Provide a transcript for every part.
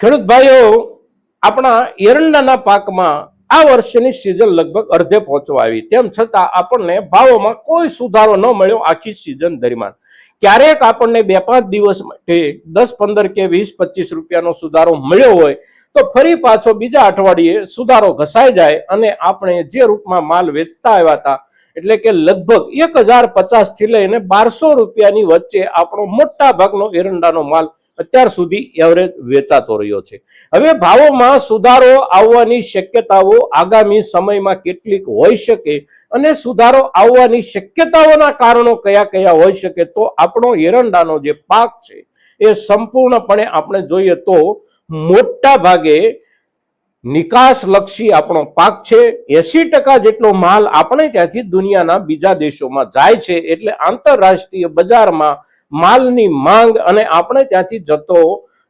ખેડૂત ભાઈઓ, આપણા એરંડાના પાકમાં આ વર્ષની સિઝન લગભગ અડધે પહોંચવા આવી. તેમ છતાં આપણને ભાવોમાં કોઈ સુધારો ન મળ્યો આખી સિઝન દરમિયાન. ક્યારેક આપણને બે પાંચ દિવસ માટે દસ, પંદર કે વીસ, પચીસ રૂપિયાનો સુધારો મળ્યો હોય, તો ફરી પાછો બીજા અઠવાડિયે સુધારો ઘસાઈ જાય અને આપણે જે રૂપમાં માલ વેચતા આવ્યા હતા, એટલે કે લગભગ એક હજાર પચાસથી લઈને બારસો રૂપિયાની વચ્ચે આપણો મોટા ભાગનો એરંડાનો માલ અત્યાર સુધી એવરેજ વેચાતો રહ્યો છે. હવે ભાવોમાં સુધારો આવવાની શક્યતાઓ આગામી સમયમાં કેટલીક હોઈ શકે અને સુધારો આવવાની શક્યતાઓના કારણો કયા કયા હોઈ શકે તો આપણો એરંડાનો જે પાક છે એ સંપૂર્ણપણે આપણે જોઈએ તો મોટા ભાગે નિકાસલક્ષી આપણો પાક છે. એસી ટકા જેટલો માલ આપણે ત્યાંથી દુનિયાના બીજા દેશોમાં જાય છે. એટલે આંતરરાષ્ટ્રીય બજારમાં માલની માંગ અને આપણે ત્યાંથી જતો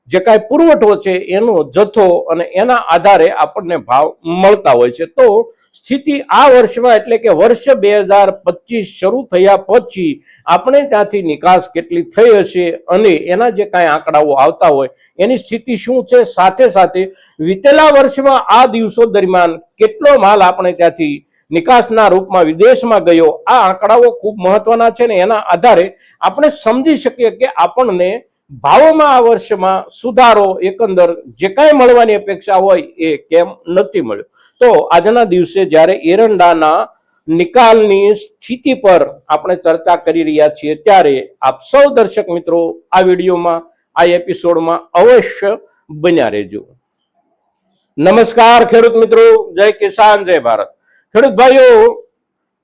જે કાંઈ પુરવઠો છે એનો જથ્થો અને એના આધારે આપણને ભાવ મળતા હોય છે. તો સ્થિતિ આ વર્ષમાં એટલે કે વર્ષ બે હજાર પચીસ શરૂ થયા પછી આપણે ત્યાંથી નિકાસ કેટલી થઈ હશે અને એના જે કાંઈ આંકડાઓ આવતા હોય, એની સ્થિતિ શું છે? સાથે સાથે વીતેલા વર્ષમાં આ દિવસો દરમિયાન કેટલો માલ આપણે ત્યાંથી નિકાસના રૂપમાં વિદેશમાં ગયો. આ આંકડાઓ ખૂબ મહત્વના છે ને એના આધારે આપણે સમજી શકીએ કે આપણને ભાવોમાં આ વર્ષમાં સુધારો એકંદર જે કાંઈ મળવાની અપેક્ષા હોય એ કેમ નથી મળ્યો. તો આજના દિવસે જ્યારે એરંડાના નિકાલની સ્થિતિ પર આપણે ચર્ચા કરી રહ્યા છીએ, ત્યારે આપ સૌ દર્શક મિત્રો આ વિડીયોમાં, આ એપિસોડમાં અવશ્ય બન્યા રહેજો. નમસ્કાર ખેડૂત મિત્રો, જય કિસાન, જય ભારત. ખેડૂત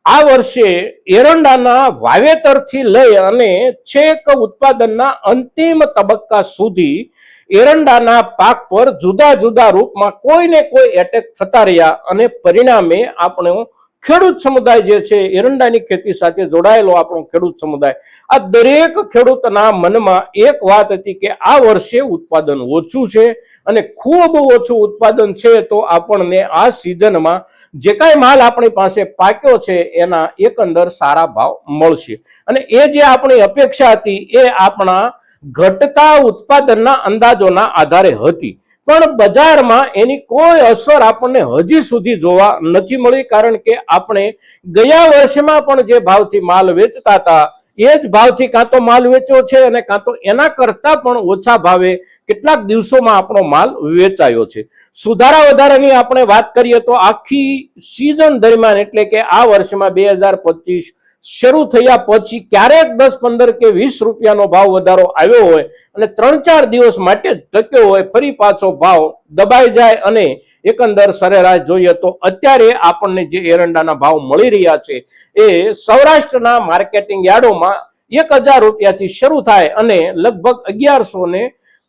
આ વર્ષે એરંડાના વાવેતરથી લઈ અને છેક ઉત્પાદનના અંતિમ તબક્કા સુધી એરંડાના પાક પર જુદા જુદા રૂપમાં કોઈને કોઈ એટેક થતા રહ્યા અને પરિણામે આપણો ખેડૂત સમુદાય જે છે, એરંડાની ખેતી સાથે જોડાયેલો આપણો ખેડૂત સમુદાય, આ દરેક ખેડૂતના મનમાં એક વાત હતી કે આ વર્ષે ઉત્પાદન ઓછું છે અને ખૂબ ઓછું ઉત્પાદન છે, તો આપણને આ સિઝનમાં જે કાંઈ માલ આપણી પાસે પાક્યો છે, એના એકંદર સારા ભાવ મળશે. અને એ જે આપણી અપેક્ષા હતી, એ આપણા ઘટતા ઉત્પાદનના અંદાજોના આધારે હતી. પણ બજારમાં એની કોઈ અસર આપણને હજી સુધી જોવા નથી મળી, કારણ કે આપણે ગયા વર્ષમાં પણ જે ભાવથી માલ વેચતા હતા, એ જ ભાવથી કાં તો માલ વેચ્યો છે અને કાં તો એના કરતા પણ ઓછા ભાવે કેટલાક દિવસોમાં આપણો માલ વેચાયો છે. સુધારા વધારાની આપણે વાત કરીએ તો આખી સિઝન દરમિયાન એટલે કે આ વર્ષમાં બે હજાર પચીસ શરૂ થયા પછી ક્યારેક દસ, પંદર કે વીસ રૂપિયાનો ભાવ વધારો આવ્યો હોય અને ત્રણ, ચાર દિવસ માટે જ ટક્યો હોય, ફરી પાછો ભાવ દબાઈ જાય અને એકંદર સરેરાશ જોઈએ તો અત્યારે આપણને જે એરંડાના ભાવ મળી રહ્યા છે એ સૌરાષ્ટ્રના માર્કેટિંગ યાર્ડોમાં એક હજાર રૂપિયાથી શરૂ થાય અને લગભગ અગિયારસો ને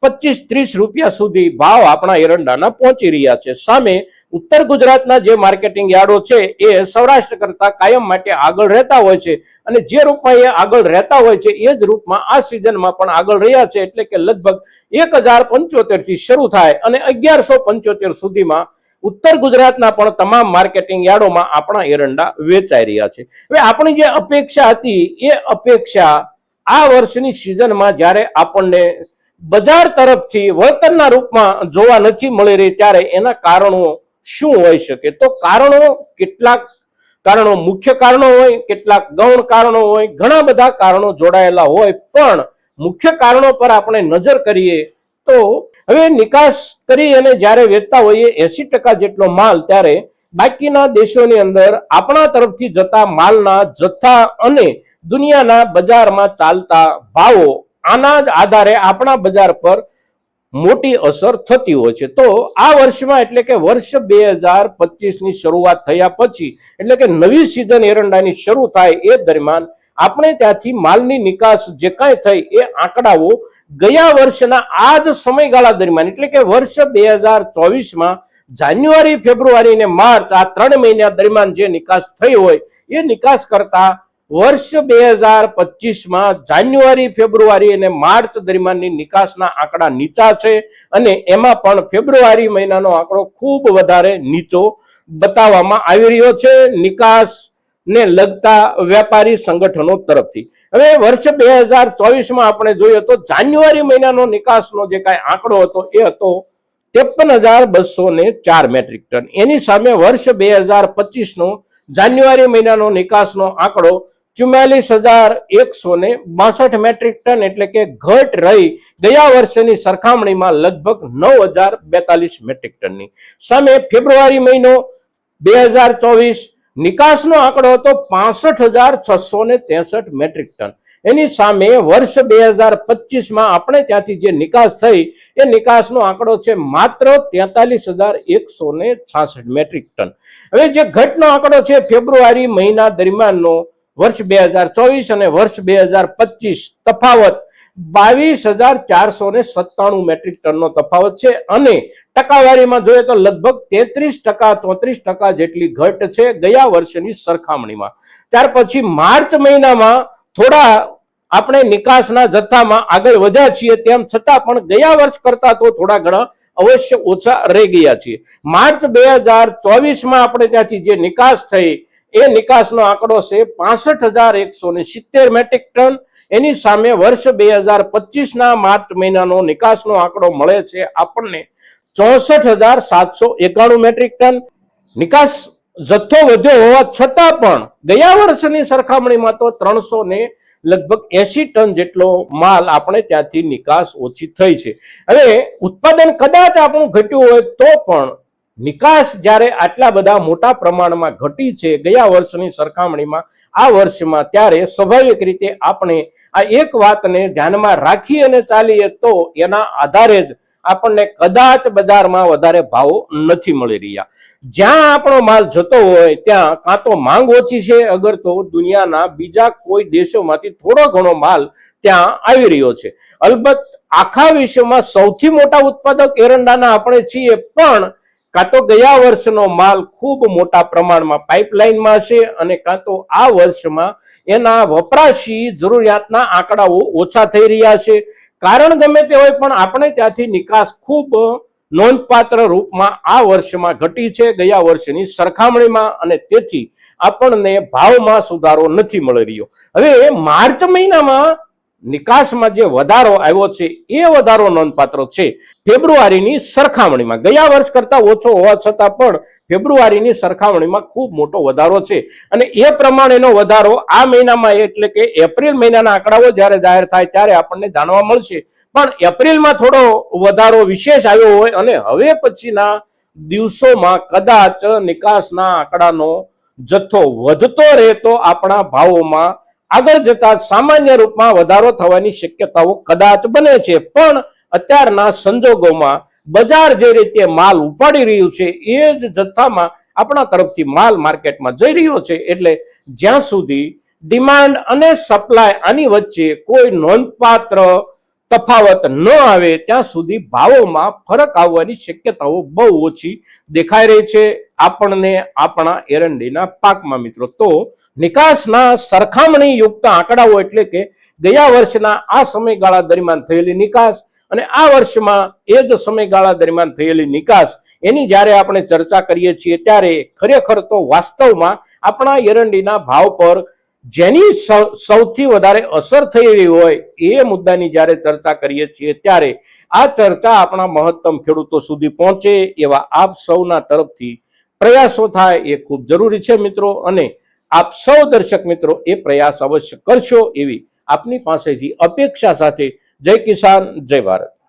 પચીસ, ત્રીસ રૂપિયા સુધી ભાવ આપણા એરંડાના પહોંચી રહ્યા છે. સામે ઉત્તર ગુજરાતના જે માર્કેટિંગ યાર્ડો છે એ સૌરાષ્ટ્ર કરતા કાયમ માટે આગળ રહેતા હોય છે. અને જે રૂપમાં એ આગળ રહેતા હોય છે, એ જ રૂપમાં આ સિઝનમાં પણ આગળ રહ્યા છે. એટલે કે લગભગ એક હજાર પંચોતેરથી શરૂ થાય અને અગિયારસો પંચોતેર સુધીમાં ઉત્તર ગુજરાતના પણ તમામ માર્કેટિંગ યાર્ડોમાં આપણા એરંડા વેચાઈ રહ્યા છે. હવે આપણી જે અપેક્ષા હતી, એ અપેક્ષા આ વર્ષની સિઝનમાં જ્યારે આપણને બજાર તરફથી વળતરના રૂપમાં જોવા નથી મળી રહી, ત્યારે એના કારણો શું હોઈ શકે? તો કારણો કેટલાક કારણો, મુખ્ય કારણો હોય, કેટલાક ગૌણ કારણો હોય, ઘણા બધા કારણો જોડાયેલા હોય, પણ મુખ્ય કારણો પર આપણે નજર કરીએ તો હવે નિકાસ કરી અને જ્યારે વેચતા હોઈએ એસી ટકા જેટલો માલ, ત્યારે બાકીના દેશોની અંદર આપણા તરફથી જતા માલના જથ્થા અને દુનિયાના બજારમાં ચાલતા ભાવો આના જ આધારે આપણા બજાર પર મોટી અસર થતી હોય છે. તો આ વર્ષમાં એટલે કે વર્ષ બે હજાર પચીસની શરૂઆત થયા પછી, એટલે કે નવી સિઝન એરંડાની શરૂ થાય એ દરમિયાન આપણે ત્યાંથી માલની નિકાસ જે કાંઈ થઈ એ આંકડાઓ ગયા વર્ષના આ જ સમયગાળા દરમિયાન, એટલે કે વર્ષ બે હજાર ચોવીસમાં જાન્યુઆરી, ફેબ્રુઆરી ને માર્ચ આ ત્રણ મહિના દરમિયાન જે નિકાસ થઈ હોય, એ નિકાસ કરતા વર્ષ બે હજાર પચીસમાં જાન્યુઆરી, ફેબ્રુઆરી અને માર્ચ દરમિયાનની નિકાસના આંકડા નીચા છે અને એમાં પણ ફેબ્રુઆરી મહિનાનો આંકડો ખૂબ વધારે નીચો બતાવવામાં આવી રહ્યો છે. નિકાસને લગતા વેપારી સંગઠનો તરફથી. હવે વર્ષ બે હજાર ચોવીસમાં આપણે જોઈએ તો જાન્યુઆરી મહિનાનો નિકાસનો જે કાંઈ આંકડો હતો એ હતો ત્રેપન હજાર બસો ને ચાર મેટ્રિક ટન. એની સામે વર્ષ બે હજાર પચીસનો જાન્યુઆરી મહિનાનો નિકાસનો આંકડો ચુમ્માલીસ હજાર એકસો ને બાસઠ મેટ્રિક ટન એટલે કે ઘટ રહી ગયા વર્ષેની સરખામણીમાં લગભગ નવ હજાર બેતાલીસ મેટ્રિક ટનની. સામે ફેબ્રુઆરી મહિનો બે હજાર ચોવીસ નિકાસનો આંકડો હતો પાસઠ હજાર છસો ને ત્રેસઠ મેટ્રિક ટન. એની સામે વર્ષ બે હજાર પચીસમાં આપણે ત્યાંથી જે નિકાસ થઈ, એ નિકાસનો આંકડો છે માત્ર તેતાલીસ હજાર એકસો ને છાસઠ મેટ્રિક ટન. હવે જે ઘટનો આંકડો છે ફેબ્રુઆરી મહિના દરમિયાનનો વર્ષ બે હજાર ચોવીસ અને વર્ષ બે હજાર પચીસ તફાવત બાવીસ હજાર ચારસો ને સત્તાણું મેટ્રિક ટનનો તફાવત છે અને ટકાવારીમાં જોઈએ તો લગભગ તેત્રીસ ટકા, ચોત્રીસ ટકા જેટલી ઘટ છે ગયા વર્ષની સરખામણીમાં. ત્યાર પછી માર્ચ મહિનામાં થોડા આપણે નિકાસના જથ્થામાં આગળ વધ્યા છીએ તેમ છતાં પણ ગયા વર્ષ કરતા તો થોડા ઘણા અવશ્ય ઓછા રહી ગયા છીએ. માર્ચ બે હજાર ચોવીસમાં આપણે ત્યાંથી જે નિકાસ થઈ એ નિકાસનો આંકડો છે પાસઠ હજાર એકસો સિત્તેર મેટ્રિક ટન. એની સામે વર્ષ બે હજાર પચીસના માર્ચ મહિનાનો નિકાસનો આંકડો મળે છે આપણને ચોસઠ હજાર સાતસો એકાણું મેટ્રિક ટન. નિકાસ જથ્થો વધ્યો હોવા છતાં પણ ગયા વર્ષની સરખામણીમાં તો ત્રણસો ને લગભગ એસી ટન જેટલો માલ આપણે ત્યાંથી નિકાસ ઓછી થઈ છે. હવે ઉત્પાદન કદાચ આપણું ઘટ્યું હોય તો પણ નિકાસ જ્યારે આટલા બધા મોટા પ્રમાણમાં ઘટી છે, ગયા વર્ષની સરખામણીમાં, આ વર્ષમાં ત્યારે સ્વાભાવિક રીતે આપણે આ એક વાતને ધ્યાનમાં રાખી અને ચાલીએ તો એના આધારે જ આપણને કદાચ બજારમાં વધારે ભાવો નથી મળી રહ્યા. જ્યાં આપણો માલ જતો હોય, ત્યાં કાં તો માંગ ઓછી છે, અગર તો દુનિયાના બીજા કોઈ દેશોમાંથી થોડો ઘણો માલ ત્યાં આવી રહ્યો છે. અલબત્ત, આખા વિશ્વમાં સૌથી મોટા ઉત્પાદક એરંડાના આપણે છીએ, પણ કાં તો ગયા વર્ષનો માલ ખૂબ મોટા પ્રમાણમાં પાઇપલાઇનમાં છે અને કાં તો આ વર્ષમાં એના વપરાશી જરૂરિયાતના આંકડાઓ ઓછા થઈ રહ્યા છે. કારણ ગમે તે હોય પણ આપણે ત્યાંથી નિકાસ ખૂબ નોંધપાત્ર રૂપમાં આ વર્ષમાં ઘટી છે. ગયા વર્ષની સરખામણીમાં અને તેથી આપણને ભાવમાં સુધારો નથી મળી રહ્યો. હવે માર્ચ મહિનામાં નિકાસમાં જે વધારો આવ્યો છે, એ વધારો નોંધપાત્ર છે. ફેબ્રુઆરીની સરખામણીમાં, ગયા વર્ષ કરતા ઓછો હોવા છતાં પણ ફેબ્રુઆરીની સરખામણીમાં ખૂબ મોટો વધારો છે. અને એ પ્રમાણેનો વધારો આ મહિનામાં, એટલે કે એપ્રિલ મહિનાના આંકડાઓ જ્યારે જાહેર થાય ત્યારે આપણને જાણવા મળશે. પણ એપ્રિલમાં થોડો વધારો વિશેષ આવ્યો હોય અને હવે પછીના દિવસોમાં કદાચ નિકાસના આંકડાનો જથ્થો વધતો રહેતો આપણા ભાવોમાં આગળ જતા સામાન્ય રૂપમાં વધારો થવાની શક્યતાઓ કદાચ બને છે. પણ અત્યારના સંજોગોમાં બજાર જે રીતે માલ ઉપાડી રહ્યું છે, એ જ જથ્થામાં આપણા તરફથી માલ માર્કેટમાં જઈ રહ્યો છે. એટલે જ્યાં સુધી ડિમાન્ડ અને સપ્લાય આની વચ્ચે કોઈ નોંધપાત્ર તફાવત ન આવે ત્યાં સુધી ભાવોમાં ફરક આવવાની શક્યતાઓ બહુ ઓછી દેખાઈ રહી છે. આપણને આપણા એરંડીના પાકમાં મિત્રો, તો નિકાસના સરખામણી યુક્ત આંકડાઓ એટલે કે ગયા વર્ષના આ સમયગાળા દરમિયાન થયેલી નિકાસ અને આ વર્ષમાં એ જ સમયગાળા દરમિયાન થયેલી નિકાસ, એની જ્યારે આપણે ચર્ચા કરીએ છીએ ત્યારે ખરેખર તો વાસ્તવમાં આપણા એરંડીના ભાવ પર જેની સૌથી વધારે અસર થઈ રહી હોય એ મુદ્દાની જ્યારે ચર્ચા કરીએ છીએ ત્યારે આ ચર્ચા આપણા મહત્તમ ખેડૂતો સુધી પહોંચે એવા આપ સૌના તરફથી પ્રયાસો થાય એ ખૂબ જરૂરી છે મિત્રો અને આપ સૌ દર્શક મિત્રો એ પ્રયાસ અવશ્ય કરશો એવી આપની પાસેથી અપેક્ષા સાથે જય કિસાન, જય ભારત.